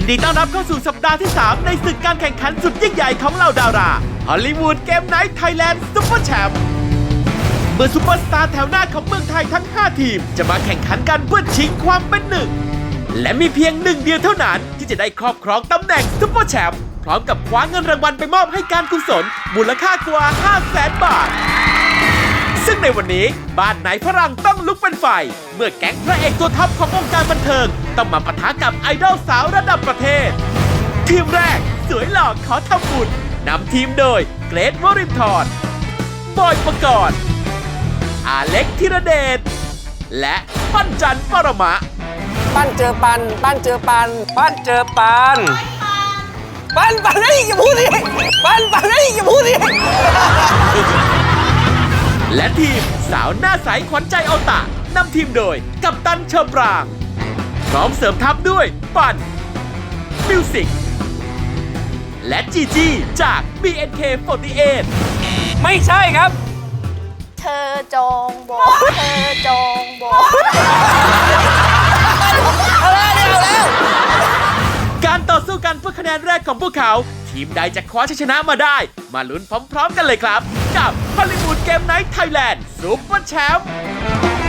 ยินดีต้อนรับเข้าสู่สัปดาห์ที่ 3 ในศึกการแข่งขันสุดยิ่งใหญ่ของเหล่าดาราฮอลลีวูดเกมไนท์ไทยแลนด์ซุปเปอร์แชมป์เมื่อซุปเปอร์สตาร์แถวหน้าของเมืองไทยทั้ง 5 ทีม จะมาแข่งขันกันเพื่อชิงความเป็นหนึ่ง และมีเพียงหนึ่งเดียวเท่านั้นที่จะได้ครอบครองตำแหน่งซุปเปอร์แชมป์พร้อมกับคว้าเงินรางวัลไปมอบให้การกุศลมูลค่ากว่า 5 0 0แสนบาท วันนี้ บ้านไหนฝรั่งต้องลุกเป็นไฟ เมื่อแก๊งพระเอกตัวท็อปของวงการบันเทิง ต้องมาปะทะกับไอดอลสาวระดับประเทศ ทีมแรกสวยหล่อขอทำบุญนำทีมโดยเกรทวรินทร์บอยประกรณ์อาเล็กธีรเดชและปั้นจันปรมะ ปั้นเจอปัน ปั้นเจอปัน ปั้นเจอปัน ปั้นปันไอ้ยอย่าพูดดิปั้นปันไอ้ยอย่าพูดดิ และทีมสาวหน้าใสขวัญใจโอตะนำทีมโดยกัปตันเชิมปรางพร้อมเสริมทัพด้วยปันมิวสิกและจีจีจาก BNK48 ไม่ใช่ครับ เธอจงบอก เธอจงบอกเอาแล้วเอาแล้วการต่อสู้กันเพื่อคะแนนแรกของพวกเขา ทีมใดจะคว้าชัยชนะมาได้ มาลุ้นพร้อม ๆ กันเลยครับ กับฮอลลีวูดเกมไนท์ไทยแลนด์ซูเปอร์แชมป์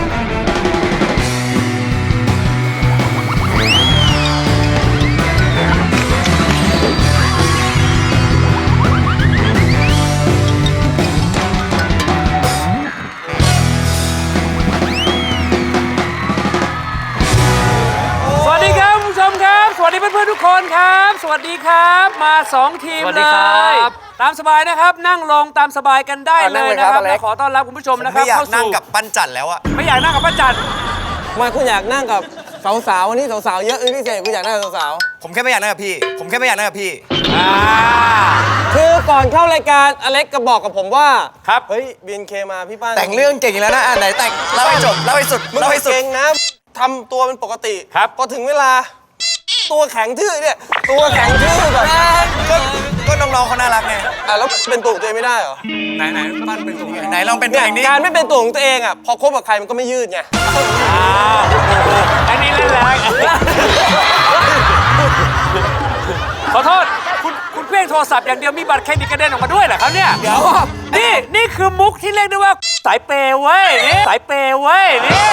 มาสองทีมสวัสเลดีครับยตามสบายนะครับ นั่งลงตามสบายกันได้อะเลนั่งยเลยนะคครัรับบอเล็ก และขอต้อนรับคุณผู้ชมนะครับไม่อยากเข้านั่งสู่กับปั้นจันแล้วอะไม่อยากนั่งกับพระจันทร์ทำไมคุณอยากนั่งกับสาวๆวันนี้สาวๆเยอะเป็นพิเศษคุณอยากนั่งกับสาวผมแค่ไม่อยากนั่งกับพี่ ผมแค่ไม่อยากนั่งกับพี่ อ่า ๆคือก่อนเข้ารายการอเล็กก็บอกกับผมว่าครับ เฮ้ยบีนเคมาพี่ป้านแต่งเรื่องเก่งอีกแล้วนะอะไหนแต่งเล่าให้จบเล่าให้สุดมึงเล่าให้สุด เก่งนะทำตัวเป็นปกติครับ พอถึงเวลา ตัวแข็งทื่อเนี่ย ตัวแข็งทื่อแบบก็ก็น้องๆเขาน่ารักไงอะแล้วเป็นตัวของตัวเองไม่ได้เหรอไหนไหนปั้นเป็นตัวไหนลองเป็นตัวเนี่ยเองดิการไม่เป็นตัวของตัวเองอะพอคบกับใครมันก็ไม่ยืดไงอ่าอันนี้เล่นแรงขอโทษคุณคุณเพี้ยงโทรศัพท์อย่างเดียวมีบัตรเครดิตกระเด็นออกมาด้วยเหรอครับเนี่ยเดี๋ยวนี่นี่คือมุกที่เรียกได้ว่าสายเปย์เว้ยนี่สายเปย์เว้ยนี่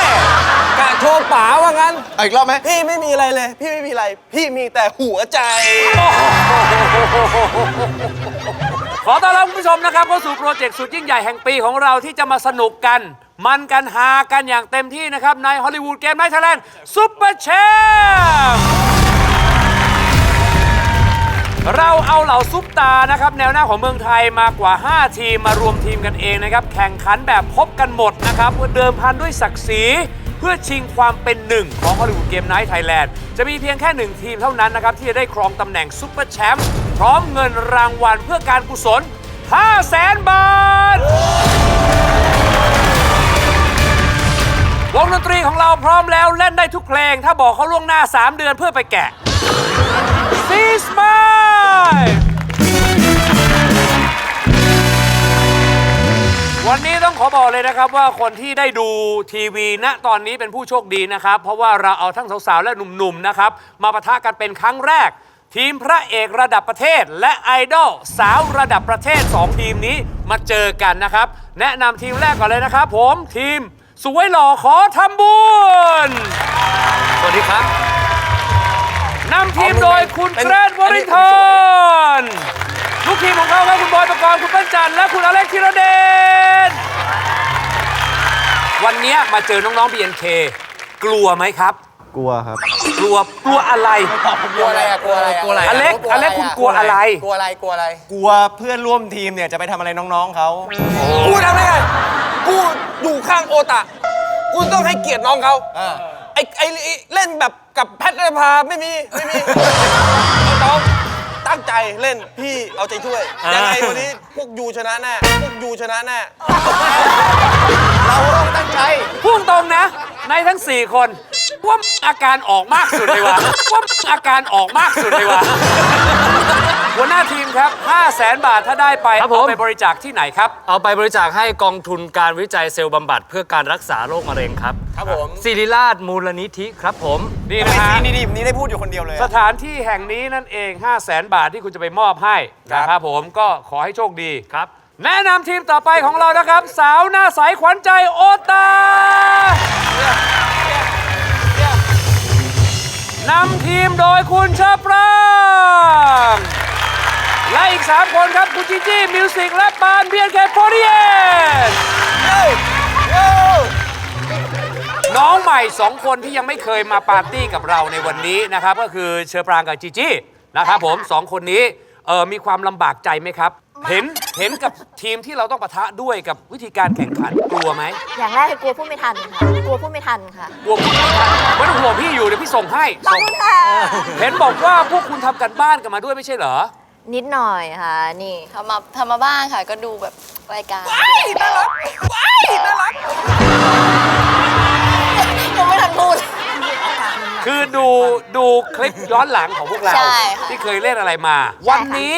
กะโทรป๋าว่างั้น เอาอีกรอบไหมพี่ไม่มีอะไรเลย พี่ไม่มีอะไร พี่มีแต่หัวใจ ขอต้อนรับคุณผู้ชมนะครับเข้าสู่โปรเจกต์สุดยิ่งใหญ่แห่งปีของเราที่จะมาสนุกกัน มันกันหากันอย่างเต็มที่นะครับ ในฮอลลีวูดเกมไนท์ไทยแลนด์ซุปเปอร์แชมป์เราเอาเหล่าซุปตานะครับ แนวหน้าของเมืองไทยมากว่า 5 ทีมมารวมทีมกันเองนะครับ แข่งขันแบบพบกันหมดนะครับเพื่อเดิมพันด้วยศักดิ์ศรี เพื่อชิงความเป็นหนึ่งของฮอลลีวูดเกมไนท์ไทยแลนด์จะมีเพียงแค่หนึ่งทีมเท่านั้นนะครับ ที่จะได้ครองตำแหน่งซุปเปอร์แชมป์พร้อมเงินรางวัลเพื่อการกุศล 5 0 0แสนบาท วงดนตรีของเราพร้อมแล้วเล่นได้ทุกเพลง ถ้าบอกเขาล่วงหน้า 3 เดือนเพื่อไปแกะซีสมา บอกเลยนะครับว่าคนที่ได้ดูทีวีณตอนนี้เป็นผู้โชคดีนะครับ เพราะว่าเราเอาทั้งสาวๆและหนุ่มๆนะครับ มาปะทะกันเป็นครั้งแรก ทีมพระเอกระดับประเทศ และไอดอลสาวระดับประเทศ 2 ทีมนี้มาเจอกันนะครับ แนะนำทีมแรกก่อนเลยนะครับผมทีมสวยหล่อขอทำบุญสวัสดีครับนำทีมโดยคุณเกรทวรินทร์ลูกทีมของเขาครับคุณบอยประกรณ์คุณปั้นจันทร์และคุณอเล็กธีรเดช วันนี้มาเจอน้องๆ BNK กลัวไหมครับ กลัวครับ กลัวกลัวอะไร กลัวอะไรอะกลัวอะไรกลัวอะไรอเล็กอเล็กคุณกลัวอะไร กลัวอะไรกลัวอะไรกลัวเพื่อนร่วมทีมเนี่ยจะไปทำอะไรน้องๆเขากูทำได้ไงกูอยู่ข้างโอตะกูต้องให้เกียรติน้องเขาไอ้ไอ้ไอ้เล่นแบบกับแพทย์นภาไม่มีไม่มีน้อง ตั้งใจเล่นพี่เอาใจช่วย ยังไงวันนี้พวกยูชนะแน่ พวกยูชนะแน่ เราต้องตั้งใจ พูดตรงนะ ในทั้ง 4 คนว่าอาการออกมากสุดเลยว่ะว่าอาการออกมากสุดเลยว่ะ หัวหน้าทีมครับ 5 0 0แสนบาทถ้าได้ไปครับผม เอาไปบริจาคที่ไหนครับ เอาไปบริจาคให้กองทุนการวิจัยเซลล์บำบัดเพื่อการรักษาโรคมะเร็งครับครับผม ศิริราชมูลนิธิครับผม นี่ทำไมนะฮะทีนี่นี่ได้พูดอยู่คนเดียวเลยสอะถานที่แห่งนี้นั่นเอง 5 0 0แสนบาทที่คุณจะไปมอบให้ครับ นะครับผมก็ขอให้โชคดี ครับ แนะนำทีมต่อไปของเรานะครับ สาวหน้าใสขวัญใจโอตานำทีมโดยคุณเชอปราง และอีก 3 คนครับคุณจีจี้มิวสิกและปานเบียนแคโฟเรียนน้องใหม่ 2 คนที่ยังไม่เคยมาปาร์ตี้กับเราในวันนี้นะครับ ก็คือเชอปรางกับจีจี้นะครับผมสองคนนี้เออมีความลำบากใจไหมครับ เห็นเห็นกับทีมที่เราต้องปะทะด้วยกับวิธีการแข่งขันกลัวไหมอย่างแรกคือกลัวพูดไม่ทันค่ะ กลัวพูดไม่ทันค่ะ กลัวพูดไม่ทันไม่ต้องห่วงพี่อยู่เดี๋ยวพี่ส่งให้ขอบส่งคุณค่ะ เห็นบอกว่าพวกคุณทำกันบ้านกันมาด้วยไม่ใช่เหรอ นิดหน่อยค่ะ นี่ ทำมาทำมาบ้างค่ะ ก็ดูแบบรายการน่ารักว้ายน่ารักยังไม่ทันพูด คือดูดูคลิปย้อนหลังของพวกเรา ใช่ค่ะ ที่เคยเล่นอะไรมา วันนี้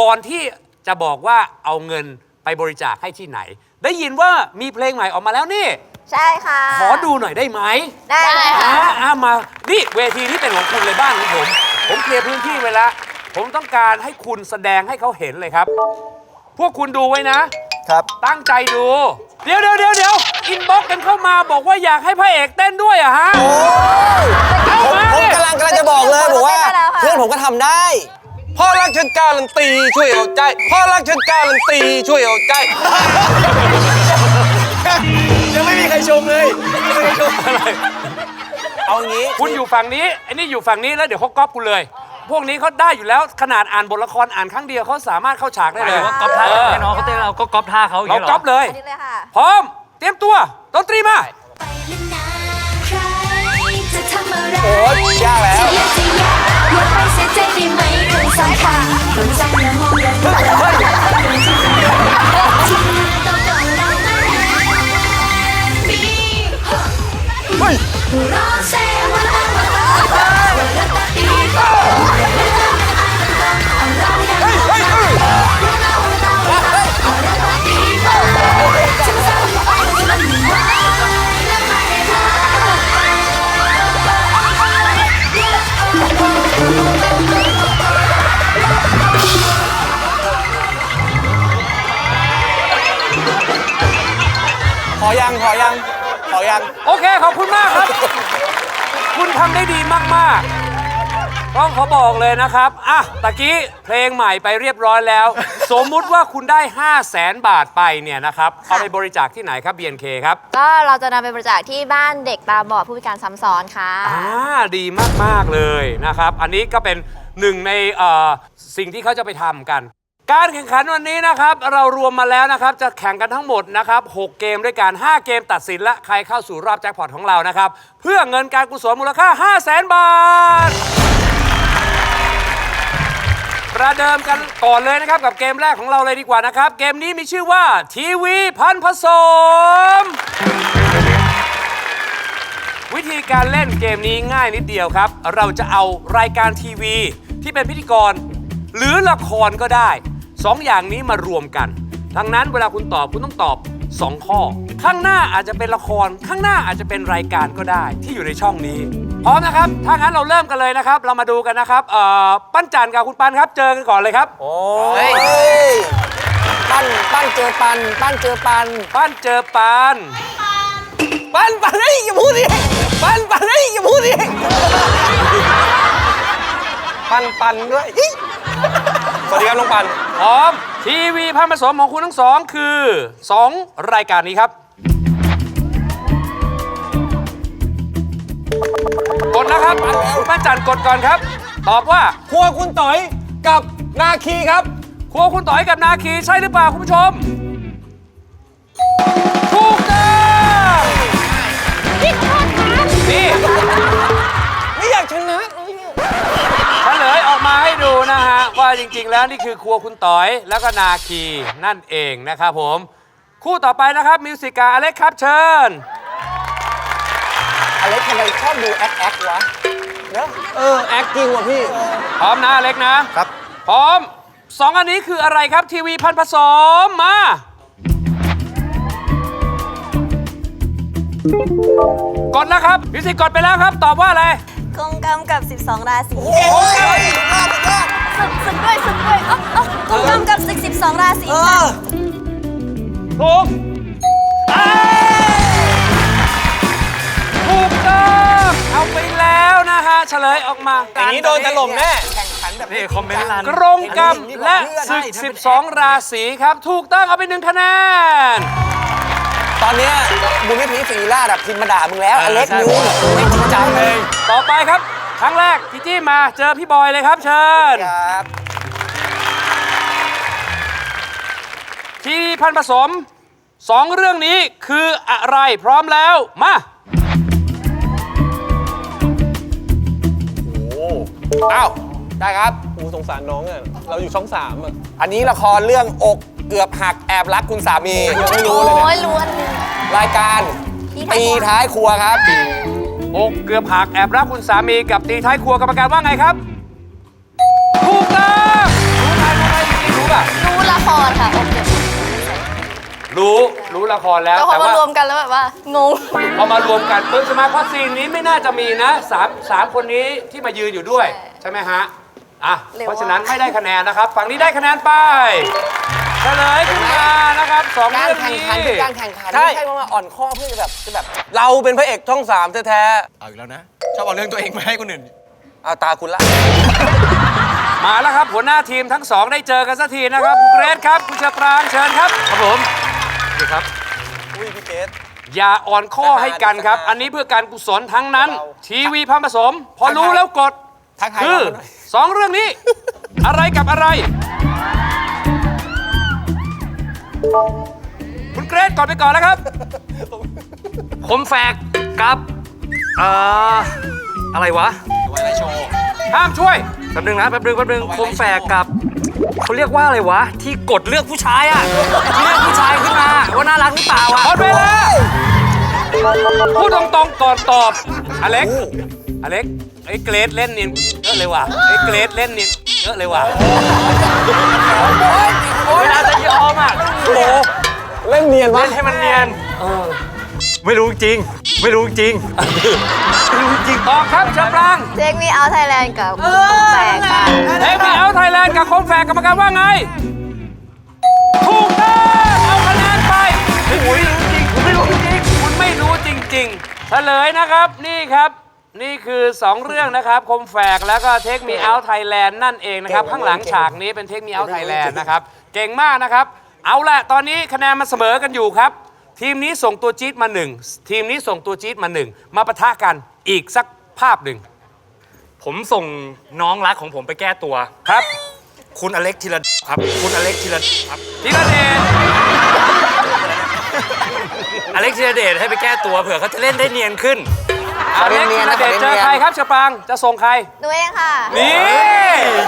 ก่อนที่จะบอกว่าเอาเงินไปบริจาคให้ที่ไหน ได้ยินว่ามีเพลงใหม่ออกมาแล้วนี่ ใช่ค่ะขอดูหน่อยได้ไหมได้เลยค่ะ อ่าอ่ามา นี่เวทีนี้เป็นของคุณเลยบ้านของผม ผมเคลียร์พื้นที่ไว้แล้ว ผมต้องการให้คุณแสดงให้เขาเห็นเลยครับ พวกคุณดูไว้นะ ครับ ตั้งใจดู เดี๋ยวเดี๋ยวเดี๋ยวเดี๋ยวอินบ็อกกันเข้ามาบอกว่าอยากให้พระเอกเต้นด้วยอะฮะ เอาผมมาผมดิกำลังกำลังจะบอกเลยบอกว่า เพื่อนผมก็ทำได้ พ่อรักฉันการันตีช่วยเอาใจ พ่อรักฉันการันตีช่วยเอาใจ ยังไม่มีใครชมเลยไม่มีใครชมเอางี้ คุณอยู่ฝั่งนี้ไอ้นี่อยู่ฝั่งนี้แล้วเดี๋ยวเขาก๊อปคุณเลย พวกนี้เขาได้อยู่แล้วขนาดอ่านบทละครอ่านครั้งเดียวเขาสามารถเข้าฉากได้หมายเลถึยงว่าก๊อปท่าเออให้น้องเขาเต้นเราก็ก๊อปท่าเขาอย่างเรานี้เหรอ ก๊อปเลย อันนี้เลยค่ะ พร้อม เตรียมตัวดนตรีมา ไปแล้วนะใครจะทำอะไรโอ้ยยากแล้วจะเลือกจะอยากอย่าไปเสียใจได้ไหมเรื่องสำคัญต้องใจและมองและดูแลเป็นที่ที่ต้องต้องเรามามีรอเซ ได้ดีมากๆ ต้องขอบอกเลยนะครับ อะ ตะกี้เพลงใหม่ไปเรียบร้อยแล้ว สมมุติว่าคุณได้ 5 0 0แสนบาทไปเนี่ยนะครับ เอาไปบริจาคที่ไหนครับ BNK ครับ ก็เราจะนำไปบริจาคที่บ้านเด็กตาบอดผู้พิการซ้ำซ้อนค่ะ อ่าดีมาก ๆ เลยนะครับ อันนี้ก็เป็นหนึ่งในเอ่อสิ่งที่เขาจะไปทำกัน การแข่งขันวันนี้นะครับ เรารวมมาแล้วนะครับ จะแข่งกันทั้งหมดนะครับ 6 เกมด้วยกัน 5 เกมตัดสินและใครเข้าสู่รอบแจ็คพอตของเรานะครับ เพื่อเงินการกุศลมูลค่า 5 0 0แสนบาท ประเดิมกันก่อนเลยนะครับ กับเกมแรกของเราเลยดีกว่านะครับ เกมนี้มีชื่อว่าทีวีพันผสม วิธีการเล่นเกมนี้ง่ายนิดเดียวครับ เราจะเอารายการทีวีที่เป็นพิธีกรหรือละครก็ได้ สองอย่างนี้มารวมกัน ดังนั้นเวลาคุณตอบคุณต้องตอบ 2 ข้อ ข้างหน้าอาจจะเป็นละคร ข้างหน้าอาจจะเป็นรายการก็ได้ที่อยู่ในช่องนี้ พร้อมนะครับ ถ้างั้นเราเริ่มกันเลยนะครับ เรามาดูกันนะครับเอ่อปั้นจันกับคุณปันครับ เจอกันก่อนเลยครับ โอ้ยปั้นปั้นเจอปัน ปั้นเจอปัน ปั้นเจอปัน ปั้นปันเฮ้ยอย่าพูดดิปั้นปันเฮ้ยอย่าพูดดิปันปันด้วยอิ๊ยสวัสดีครับน้องปัน พร้อมทีวีพันผสมของคุณทั้งสองคือ 2 รายการนี้ครับกดนะครับคุณปั้นจันกดก่อนครับ ตอบว่าครัวคุณต๋อยกับนาคีครับ ครัวคุณต่อยกับนาคีใช่หรือเปล่าคุณผู้ชมถูกต้องนี่ไม่ จริง ๆ แล้วนี่คือครัวคุณต่อยแล้วก็นาคีนั่นเองนะครับผม คู่ต่อไปนะครับมิวสิกาอเล็กครับเชิญอเล็กทำไมชอบดูแอคแอควะเนอะเออแอคจริงว่ะพี่ พร้อมนะอเล็กนะครับ พร้อมสองอันนี้คืออะไรครับทีวีพันผสมมา กดแล้วครับพิสิกดไปแล้วครับ ตอบว่าอะไร กงกรรมกับ 12 ราศี โอ้ยสุดยอดสุดยอด สึกสึกด้วยสึกด้วยเอ้าเอ้ากงกรรมกับศึก12 ราศีเอค่ะอถูกเอ้ยถูกต้องเอาไปแล้วนะฮะ เฉลยออกมาอย่างนี้โดนถล่มแน่นี่คอมเมนต์รันกรงกรรมและศึก 12 ราศีครับ ถูกต้องเอาไปหนึ่งคะแนน ตอนเนี้ยบุญไม่พีสีราชอะพิมพ์มาด่ามึงแล้วอเล็กนูนไม่จริงจังเลย ต่อไปครับ ครั้งแรกจีจี้มาเจอพี่บอยเลยครับ เชิญครับทีพันผสมสองเรื่องนี้คืออะไรพร้อมแล้ว มาอ้าวได้ครับกูสงสารน้องอะ เราอยู่ช่องสามอะ อันนี้ละครเรื่องอกเกือบหักแอบรักคุณสามียังไม่รู้โอ้เลยเนี่ยยล้วน รายการพี่ตีท้ายครัวท้ายครัวครับ อกเกือบหักแอบรักคุณสามีกับตีท้ายครัวกรรมการว่าไงครับถูกต้องรู้ไหมรู้ไหมจริงๆรู้ป่ะรู้ละครค่ะโอเครู้รู้ละครแล้วแล้วพอแต่มาว่ารวมกันแล้วแบบว่างง พอมารวมกันปุ๊บใช่ไหมเพราะซีนนี้ไม่น่าจะมีนะสามสามคนนี้ที่มายืนอยู่ด้วย ใช่ไหมฮะอะเร็วเพราะฉะนั้นมาก ไม่ได้คะแนนนะครับ ฝั่งนี้ได้คะแนนไป เฉลยขึ้นมานะครับสองการเรื่องแข่งนี้ขันคือการแข่งขันใช่ไม่ใช่ว่ามาอ่อนข้อเพื่อจะแบบจะแบบเราเป็นพระเอกช่องสามแท้เอาอีกแล้วนะ ชอบเอาเรื่องตัวเองมาให้คนอื่น ๆเอาตาคุณละ มาแล้วครับหัวหน้าทีมทั้งสองได้เจอกันสักทีนะครับคุณเกรซครับคุณเชอปรางเชิญครับครับผมดีครับ อุ้ยพี่เกดอย่าอ่อนข้อให้กันครับ อันนี้เพื่อการกุศลทั้งนั้น ทีวีพันผสม พอรู้แล้วกด ทักทายคือเราหน่อย สองเรื่องนี้ อะไรกับอะไร คุณเกรซก่อนไปก่อนแล้วครับ คมแฝกกับเอ่ออะไรวะ ไว้ไล่โชว์ ห้ามช่วย แป๊บนึงนะแป๊บนึงแป๊บนึงคมแฝกกับเขาเรียกว่าอะไรวะ ที่กดเลือกผู้ชายอะที่เลือกผู้ชายขึ้นมาว่าน่ารักหรือเปล่าอะหมดเวลาพูดตรงๆก่อนตอบ อเล็ก อเล็กไอ้เกรดเล่นเนียนเยอะเลยว่ะไอ้เกรดเล่นเนียนเยอะเลยว่ะ เวลาจะยอมอะโอ้โหเล่นเนียนวะเล่นให้มันเนียนไม่รู้จริง ไม่รู้จริงไม่รู้จริงตอบครับเชอปรางเจ๊กมีเอาไทยแลนด์กับแปลกค่ะเทปมีเอาไทยแลนด์กับคมแฝกกรรมการว่าไงถูกต้องเอาคะแนนไปไม่รู้จริงคุณไม่รู้จริงคุณไม่รู้จริงๆเฉลยนะครับนี่ครับนี่คือ 2 เรื่องนะครับ คมแฝกแล้วก็เทคมีเอาไทยแลนด์นั่นเองนะครับ ข้างหลังฉากนี้เป็นเทคมีเอาไทยแลนด์นะครับ เก่งมากนะครับ เอาละตอนนี้คะแนนมันเสมอกันอยู่ครับ ทีมนี้ส่งตัวจี๊ดมาหนึ่งทีมนี้ส่งตัวจี๊ดมาหนึ่งมาปะทะกันอีกสักภาพหนึ่งผมส่งน้องรักของผมไปแก้ตัว ครับ คุณอเล็กธีรครับ คุณอเล็กธีรครับทีละเดชอเล็กธีรเดชให้ไปแก้ตัวเผื่อเขาจะเล่นได้เนียนขึ้น อเล็กธีรเดชเจอใครครับเชอปรางจะส่งใคร หนูเองค่ะ นี่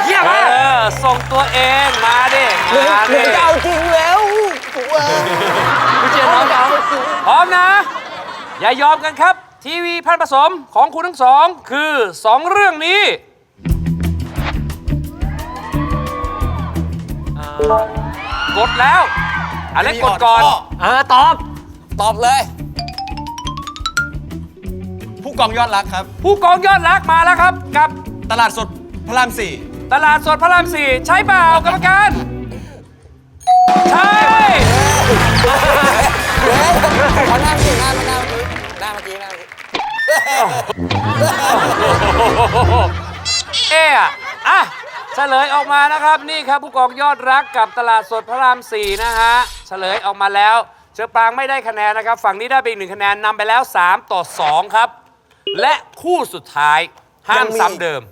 เยี่ยมเอมากอส่งตัวเองมาดิมาหนูดิจะเอาจริงแล้วคุณเจนน้องเขาพร้อมนะ อย่ายอมกันครับ ทีวีพันผสมของคุณทั้งสอง คือสองเรื่องนี้ กดแล้วอเล็กกดก่อน เออตอบ ตอบเลยผู้ กองยอดรักครับ ผู้กองยอดรักมาแล้วครับ กับตลาดสดพระรามสี่ตลาดสดพระรามสี่ใช่เปล่ากรรมการ ใช่ขอหน้าเมื่อกี้หน้าหน้าเมื่อกี้หน้าเมื่อกี้หน้าเมื่อกี้เอะอะอะเฉลยออกมานะครับ นี่ครับผู้กองยอดรักกับตลาดสดพระรามสี่นะฮะเฉลยออกมาแล้ว เชอปรางไม่ได้คะแนนนะครับ ฝั่งนี้ได้ไปอีกหนึ่งคะแนนนำไปแล้ว 3 ต่อ 2 ครับ และคู่สุดท้ายห้ามซ้ำเดิม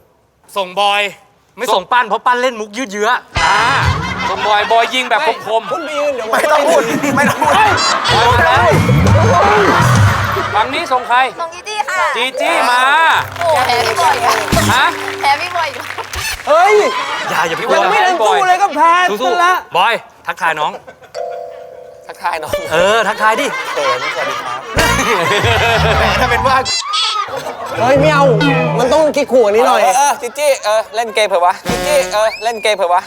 ส่งบอย ไม่ส่งปั้นเพราะปั้นเล่นมุกยืดเยื้ออ่าสมบอยบอยยิงแบบคมๆคุณบีนเดี๋ยวไม่ต้องพูดไม่ต้องพูดบอยมาแล้วฝั่งนี้ส่งใครส่งจีจี้ค่ะ จีจี้มาโอ้แพ้พี่บอยอีกฮะแพ้พี่บอยอีกเฮ้ยอย่าอย่าพี่ยับองยไม่ทันสู้เลยก็สู้ๆบอย ทักทายน้อง ทักทายน้องเออ ทักทายดิเขินสวัสดีครับถ้าเป็นว่าเฮ้ยไม่เอา มันต้องกิ๊กขู่อันนี้หน่อยเออจิจี้เออเล่นเกมเผื่อวะจิจี้เออเล่นเกมเผื่อวะ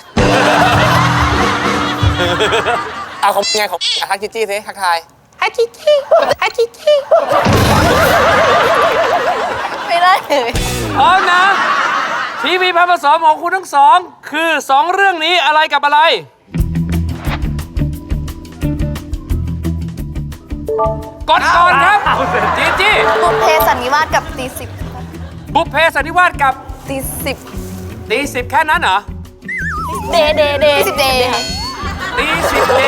เอาของไงของอะทักจิจี้สิทักทายฮัจิจี้ฮัจิจี้ไม่ได้เลยพร้อมนะ ทีวีพันผสมของคุณทั้งสอง คือ2เรื่องนี้อะไรกับอะไร กดก่อนครับ จีจี้บุพเพสันนิวาสกับตีสิบบุพเพสันนิวาสกับตีสิบตีสิบแค่นั้นเหรอเดเดเดสิบเดตีสิบเด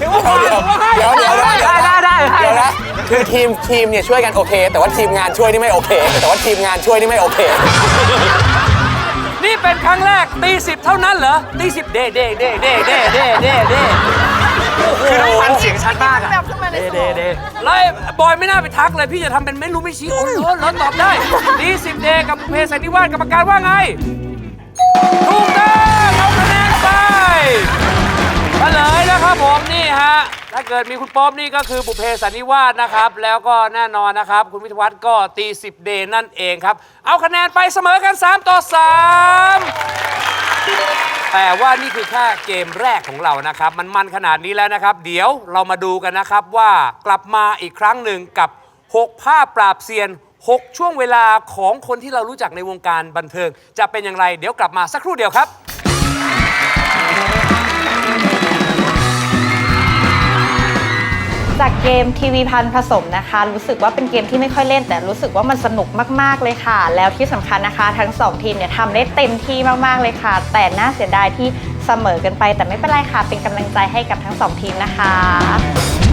ถือว่าให้เดี๋ยวเดี๋ยวได้ได้ได้เดี๋ยวนะคือทีมทีมเนี่ยช่วยกันโอเค แต่ว่าทีมงานช่วยนี่ไม่โอเค แต่ว่าทีมงานช่วยนี่ไม่โอเค นี่เป็นครั้งแรกตีสิบเท่านั้นเหรอตีสิบเดเดเดเดเดเดเดคือต้องฟังเสียงชัดมากอะ แบบขึ้นมาในสเดมองเดแล้วไอ้บอยไม่น่าไปทักเลยพี่จะทำเป็นไม่รู้ไม่ชี้โอ้โหแล้วตอบได้ตีสิบเดกับบุพเพสันนิวาสกรรมการว่าไงถูกต้องเอาคะแนนไปเฉลยนะครับผมนี่ฮะถ้าเกิดมีคุณป๊อบนี่ก็คือบุพเพสันนิวาสนะครับ แล้วก็แน่นอนนะครับ คุณวิทยวัฒน์ก็ตีสิบเดนั่นเองครับ เอาคะแนนไปเสมอกัน 3 ต่อ 3 แต่ว่านี่คือแค่เกมแรกของเรานะครับ มันมันขนาดนี้แล้วนะครับ เดี๋ยวเรามาดูกันนะครับว่ากลับมาอีกครั้งหนึ่งกับ 6 ภาพปราบเซียน 6 ช่วงเวลาของคนที่เรารู้จักในวงการบันเทิง จะเป็นอย่างไร เดี๋ยวกลับมาสักครู่เดียวครับ จากเกมทีวีพันผสมนะคะ รู้สึกว่าเป็นเกมที่ไม่ค่อยเล่น แต่รู้สึกว่ามันสนุกมากๆเลยค่ะ แล้วที่สำคัญนะคะ ทั้งสองทีมเนี่ยทำได้เต็มที่มากๆเลยค่ะ แต่น่าเสียดายที่เสมอกันไป แต่ไม่เป็นไรค่ะเป็นกำลังใจให้กับทั้งสองทีมนะคะ